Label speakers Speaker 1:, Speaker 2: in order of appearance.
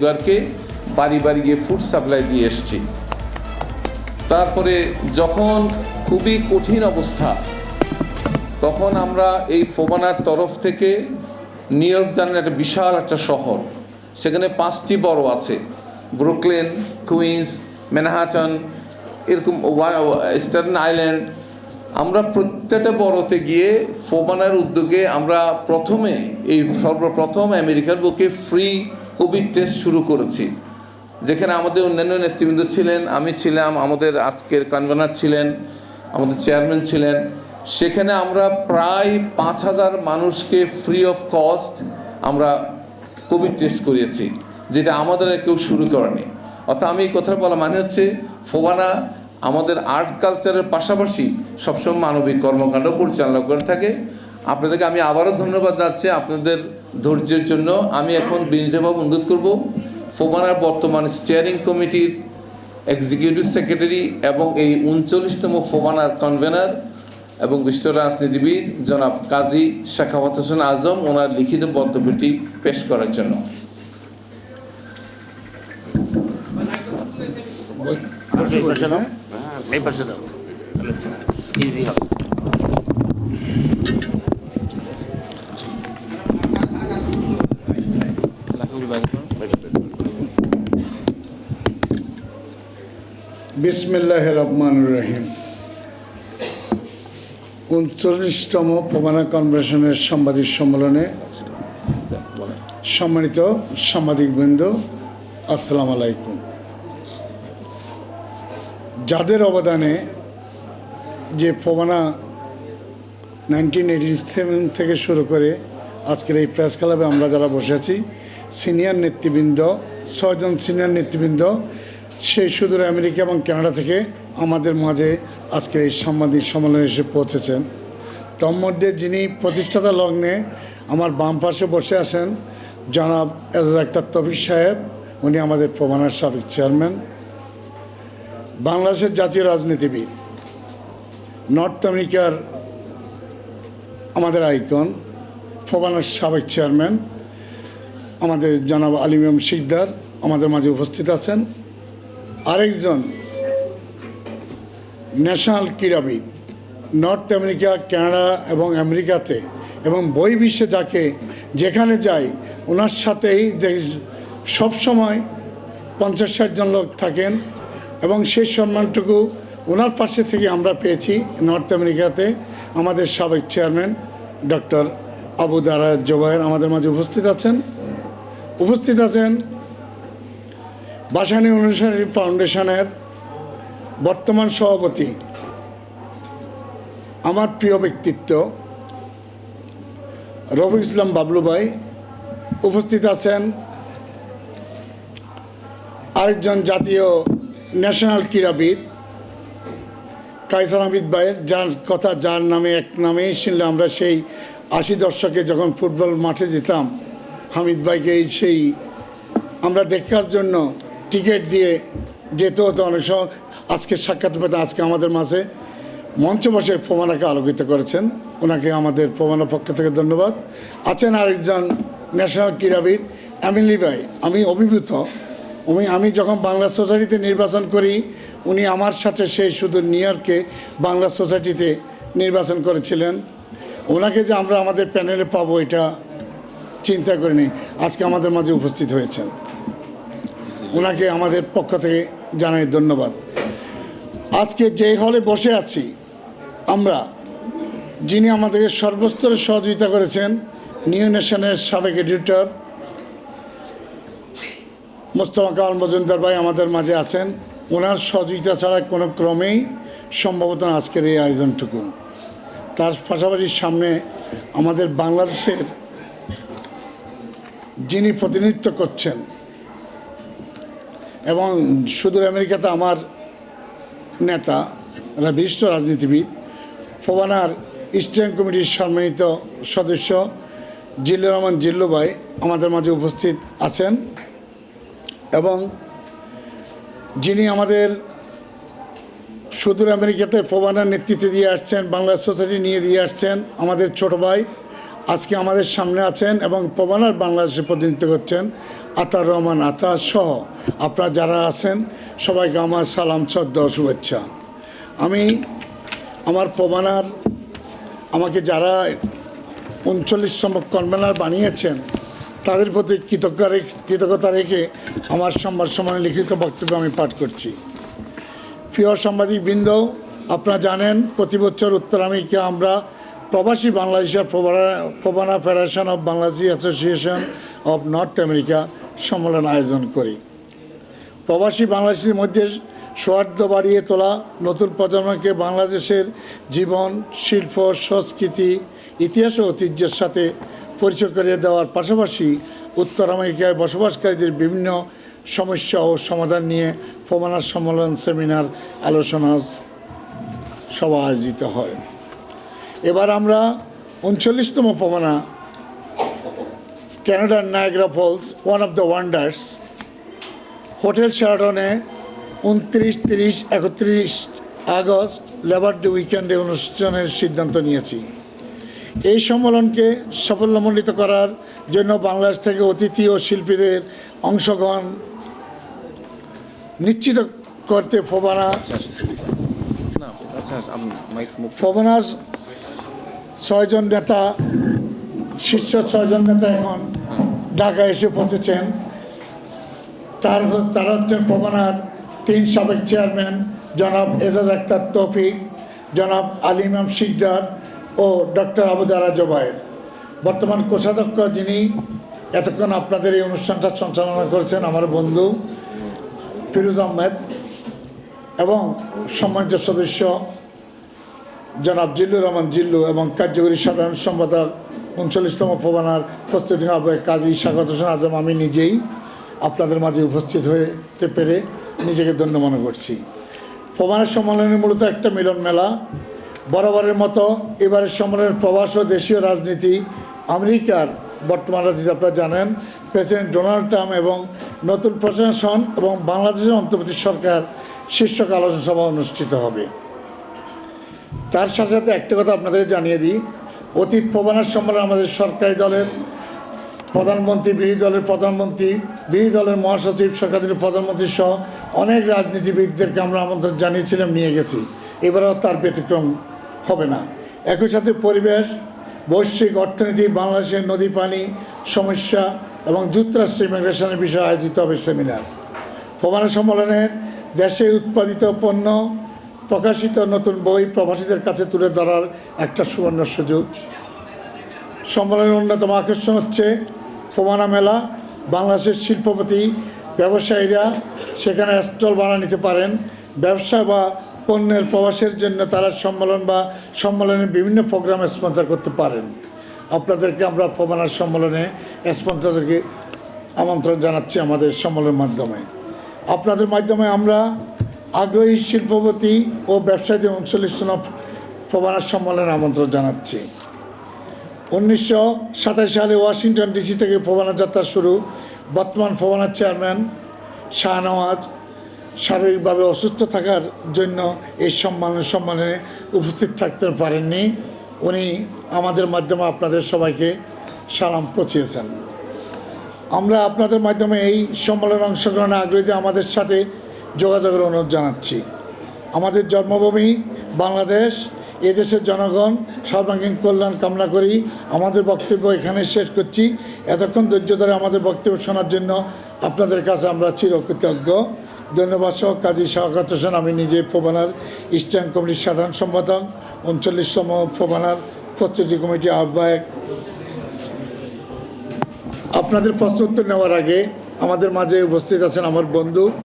Speaker 1: পরিবারকে বাড়ি বাড়ি গিয়ে ফুড সাপ্লাই দিয়ে এসছি। তারপরে যখন খুবই কঠিন অবস্থা, তখন আমরা এই ফোবানার তরফ থেকে নিউ ইয়র্ক জানেন একটা বিশাল একটা শহর, সেখানে পাঁচটি বড় আছে। ব্রুকলেন, কুইন্স, ম্যানহাটন, এরকম স্টার্ন আইল্যান্ড। আমরা প্রত্যেকটা বড়তে গিয়ে ফোবানার উদ্যোগে আমরা প্রথমে, এই সর্বপ্রথম আমেরিকার বুকে ফ্রি কোভিড টেস্ট শুরু করেছি। যেখানে আমাদের অন্যান্য নেতৃবৃন্দ ছিলেন, আমি ছিলাম, আমাদের আজকের কনভেনার ছিলেন, আমাদের চেয়ারম্যান ছিলেন। সেখানে আমরা প্রায় পাঁচ হাজার মানুষকে ফ্রি অফ কস্ট আমরা কোভিড টেস্ট করিয়েছি, যেটা আমাদের কেউ শুরু করেনি। অর্থাৎ আমি এই কথা বলা মানে হচ্ছে ফোবানা আমাদের আর্ট কালচারের পাশাপাশি সবসময় মানবিক কর্মকাণ্ড পরিচালনা করে থাকে। আপনাদেরকে আমি আবারও ধন্যবাদ জানাচ্ছি আপনাদের ধৈর্যের জন্য। আমি এখন বিনীতভাবে অনুরোধ করব ফোবানার বর্তমান স্টিয়ারিং কমিটির এক্সিকিউটিভ সেক্রেটারি এবং এই উনচল্লিশতম ফোবানার কনভেনার এবং বিশ্ব রাজনীতিবিদ জনাব কাজী শেখাওয়াত হোসেন আজম ওনার লিখিত বক্তব্যটি পেশ করার জন্য।
Speaker 2: এই পাশে দাও এই পাশে দাও ইজি হবে।
Speaker 3: বিসমিল্লাহ রহমান রহিম। উনচল্লিশতম প্রমাণা কনভেনশনের সাংবাদিক সম্মেলনে সম্মানিত সাংবাদিকবৃন্দ, আসসালামু আলাইকুম। যাদের অবদানে যে ফোবানা নাইনটিন এইটি সেভেন থেকে শুরু করে আজকের এই প্রেস ক্লাবে আমরা যারা বসে আছি, সিনিয়র নেতৃবৃন্দ, ছয়জন সিনিয়র নেতৃবৃন্দ সেই সুদূর আমেরিকা এবং কানাডা থেকে আমাদের মাঝে আজকে এই সাংবাদিক সম্মেলনে এসে পৌঁছেছেন। তোর মধ্যে যিনি প্রতিষ্ঠাতা লগ্নে আমার বাম পাশে বসে আছেন, জনাব এজাজ আক্তার তফিক সাহেব, উনি আমাদের প্রমাণের সাবেক চেয়ারম্যান। বাংলাদেশের জাতীয় রাজনীতিবিদ, নর্থ আমেরিকার আমাদের আইকন ফোবানার সাবেক চেয়ারম্যান, আমাদের জনাব আলিমিয়ম শিকদার আমাদের মাঝে উপস্থিত আছেন। আরেকজন ন্যাশনাল ক্রীড়াবিদ, নর্থ আমেরিকা, কানাডা এবং আমেরিকাতে, এবং বই বিশ্বে যাকে যেখানে যাই, ওনার সাথেই দেখ- সবসময় পঞ্চাশ ষাট জন লোক থাকেন, এবং সেই সম্মানটুকু ওনার পাশে থেকে আমরা পেয়েছি নর্থ আমেরিকাতে আমাদের সাবেক চেয়ারম্যান ডক্টর আবু দারা জোবায়ের আমাদের মাঝে উপস্থিত আছেন। উপস্থিত আছেন বাসানি অনুসারী ফাউন্ডেশনের বর্তমান সভাপতি, আমার প্রিয় ব্যক্তিত্ব রবি ইসলাম বাবলু ভাই উপস্থিত আছেন। আরেকজন জাতীয় ন্যাশনাল ক্রীড়াবিদ কাইসার হামিদ ভাইয়ের, যার কথা, যার নামে, এক নামেই শুনলে আমরা সেই আশি দশকে যখন ফুটবল মাঠে যেতাম, হামিদ ভাইকে সেই আমরা দেখার জন্য টিকিট দিয়ে যেতে হতো অনেক সময়। আজকে সাক্ষাৎ পেতে আজকে আমাদের মাঝে। মঞ্চ বসে প্রমাণাকে আলোকিত করেছেন। ওনাকে আমাদের প্রমাণার পক্ষ থেকে ধন্যবাদ। আছেন আরেকজন ন্যাশনাল ক্রীড়াবিদ আমিলি ভাই। আমি অভিভূত, উনি, আমি যখন বাংলা সোসাইটিতে নির্বাচন করি, উনি আমার সাথে সেই শুধু নিউ ইয়র্কে বাংলা সোসাইটিতে নির্বাচন করেছিলেন। ওনাকে যে আমরা আমাদের প্যানেলে পাবো, এটা চিন্তা করিনি। আজকে আমাদের মাঝে উপস্থিত হয়েছেন। ওনাকে আমাদের পক্ষ থেকে জানাই ধন্যবাদ। আজকে যে হলে বসে আছি, আমরা যিনি আমাদেরকে সর্বস্তরে সহযোগিতা করেছেন, নিউ নেশনের সাবেক এডিটর মোস্তফা কামাল মজুমদার ভাই আমাদের মাঝে আছেন। ওনার সহযোগিতা ছাড়া কোনো ক্রমেই সম্ভবত আজকের এই আয়োজনটুকু। তার পাশাপাশি সামনে আমাদের বাংলাদেশের যিনি প্রতিনিধিত্ব করছেন এবং সুদূর আমেরিকাতে আমার নেতা বিশিষ্ট রাজনীতিবিদ, ফোবানার স্টিয়ারিং কমিটির সম্মানিত সদস্য জিল্লুর রহমান জিল্লু ভাই আমাদের মাঝে উপস্থিত আছেন এবং যিনি আমাদের সুদূর আমেরিকাতে ফোবানার নেতৃত্ব দিয়ে আসছেন বাংলা সোসাইটি নিয়ে দিয়ে আসছেন আমাদের ছোট ভাই আজকে আমাদের সামনে আছেন এবং পবনার বাংলাদেশে প্রতিনিধিত্ব করছেন আতার রহমান আতা সহ। আপনারা যারা আছেন, সবাইকে আমার সালাম, শ্রদ্ধা শুভেচ্ছা। আমি আমার পবনার আমাকে যারা উনচল্লিশতম কনভেনার বানিয়েছেন, তাদের প্রতি কৃতজ্ঞ কৃতজ্ঞতা রেখে আমার সংবাদ সম্মানে লিখিত বক্তব্য আমি পাঠ করছি। প্রিয় সাংবাদিক বৃন্দ আপনারা জানেন, প্রতি বছর উত্তর আমেরিকা আমরা প্রবাসী বাংলাদেশের প্রবানা federation of Bangladeshi association of North America সম্মেলন আয়োজন করি। প্রবাসী বাংলাদেশের মধ্যে সৌহার্দ্য বাড়িয়ে তোলা, নতুন প্রজন্মকে বাংলাদেশের জীবন, শিল্প, সংস্কৃতি, ইতিহাস ও ঐতিহ্যের সাথে পরিচয় করিয়ে দেওয়ার পাশাপাশি উত্তর আমেরিকায় বসবাসকারীদের বিভিন্ন সমস্যা ও সমাধান নিয়ে প্রমাণার সম্মেলন, সেমিনার, আলোচনা সভা আয়োজিত হয়। এবার আমরা উনচল্লিশতম প্রমাণা ক্যানাডার Niagara Falls one of the wonders hotel শেরাটনে উনত্রিশ তিরিশ একত্রিশ আগস্ট লেবার ডে উইকেন্ডে অনুষ্ঠানের সিদ্ধান্ত নিয়েছি। এই সম্মেলনকে সাফল্যমণ্ডিত করার জন্য বাংলাদেশ থেকে অতিথি ও শিল্পীদের অংশগ্রহণ নিশ্চিত করতে ফোবানা
Speaker 1: না আচ্ছা আমি মাইক মুখ
Speaker 3: ফোবানার ছয়জন নেতা, শীর্ষ ছয়জন নেতা এখন ঢাকা এসে পৌঁছেছেন। তার তারা হচ্ছেন প্রবনার তিন সাবেক চেয়ারম্যান জনাব এজাজ আক্তার তৌফিক, জনাব আলী ইমাম শিকদার ও ডক্টর আবুদারা জোবায়ের। বর্তমান কোষাধ্যক্ষ যিনি, এতক্ষণ আপনাদের এই অনুষ্ঠানটা সঞ্চালনা করেছেন আমার বন্ধু ফিরোজ আহমেদ এবং সম্মানিত সদস্য জনাব জিল্লুর রহমান জিল্লু এবং কার্যকরী সাধারণ সম্পাদক উনচল্লিশতম প্রবানার প্রস্তুতি আহ্বায়ক কাজী স্বাগত হোসেন আজম। আমি নিজেই আপনাদের মাঝে উপস্থিত হতে পেরে নিজেকে ধন্য মনে করছি। প্রবানের সম্মেলনে মূলত একটা মিলন মেলা। বরাবরের মতো এবারের সম্মেলনের প্রবাস ও দেশীয় রাজনীতি আমেরিকার বর্তমান রাজনীতি আপনারা জানেন। প্রেসিডেন্ট ডোনাল্ড ট্রাম্প এবং নতুন প্রশাসন এবং বাংলাদেশের অন্তর্বর্তী সরকার শীর্ষক আলোচনা সভা অনুষ্ঠিত হবে। তার সাথে সাথে একটা কথা আপনাদের জানিয়ে দিই। অতীত প্রবানার সম্মেলন আমাদের সরকারি দলের প্রধানমন্ত্রী, বিরোধী দলের প্রধানমন্ত্রী, বিরোধী দলের মহাসচিব, সরকারি দলের প্রধানমন্ত্রী সহ অনেক রাজনীতিবিদদেরকে আমরা আমন্ত্রণ জানিয়েছিলাম, নিয়ে গেছি। এবারেও তার ব্যতিক্রম হবে না। একই সাথে পরিবেশ, বৈশ্বিক অর্থনীতি, বাংলাদেশের নদী পানি সমস্যা এবং যুক্তরাষ্ট্র ইমিগ্রেশনের বিষয়ে আয়োজিত হবে সেমিনার। প্রমাণ সম্মেলনে দেশে উৎপাদিত পণ্য প্রকাশিত নতুন বই প্রবাসীদের কাছে তুলে ধরার একটা সুবর্ণ সুযোগ। সম্মেলনের অন্যতম আকর্ষণ হচ্ছে ফোমানা মেলা। বাংলাদেশের শিল্পপতি, ব্যবসায়ীরা সেখানে স্টল বানা নিতে পারেন। ব্যবসা বা পণ্যের প্রবাসের জন্য তারা সম্মেলন বা সম্মেলনের বিভিন্ন প্রোগ্রাম স্পন্সর করতে পারেন। আপনাদেরকে আমরা ফোমানার সম্মেলনে স্পন্সরদেরকে আমন্ত্রণ জানাচ্ছি আমাদের সম্মেলনের মাধ্যমে। আপনাদের মাধ্যমে আমরা আগ্রহী শিল্পপতি ও ব্যবসায়ীদের উনচল্লিশতম প্রবানার সম্মেলনে আমন্ত্রণ জানাচ্ছি। উনিশশো সাতাশ সালে ওয়াশিংটন ডিসি থেকে ফোবানা যাত্রা শুরু। বর্তমান ফোবানার চেয়ারম্যান শাহনওয়াজ শারীরিকভাবে অসুস্থ থাকার জন্য এই সম্মান সম্মানে উপস্থিত থাকতে পারেননি। উনি আমাদের মাধ্যমে আপনাদের সবাইকে সালাম পৌঁছিয়েছেন। আমরা আপনাদের মাধ্যমে এই সম্মেলনে অংশগ্রহণে আগ্রহী আমাদের সাথে যোগাযোগের অনুরোধ জানাচ্ছি। আমাদের জন্মভূমি বাংলাদেশ। এদেশের জনগণ, সর্বাঙ্গীন কল্যাণ কামনা করি। আমাদের বক্তব্য এখানে শেষ করছি। এতক্ষণ ধৈর্য ধরে আমাদের বক্তব্য শোনার জন্য আপনাদের কাছে আমরা চিরকৃতজ্ঞ। ধন্যবাদ সহ কাজী শাহকাত হোসেন আমি নিজে ফোবানার ইস্টার্ন কমিটির সাধারণ সম্পাদক, উনচল্লিশতম ফোবানার প্রস্তুতি কমিটি আহ্বায়ক। আপনাদের প্রশ্ন উত্তর নেওয়ার আগে আমাদের মাঝে উপস্থিত আছেন আমার বন্ধু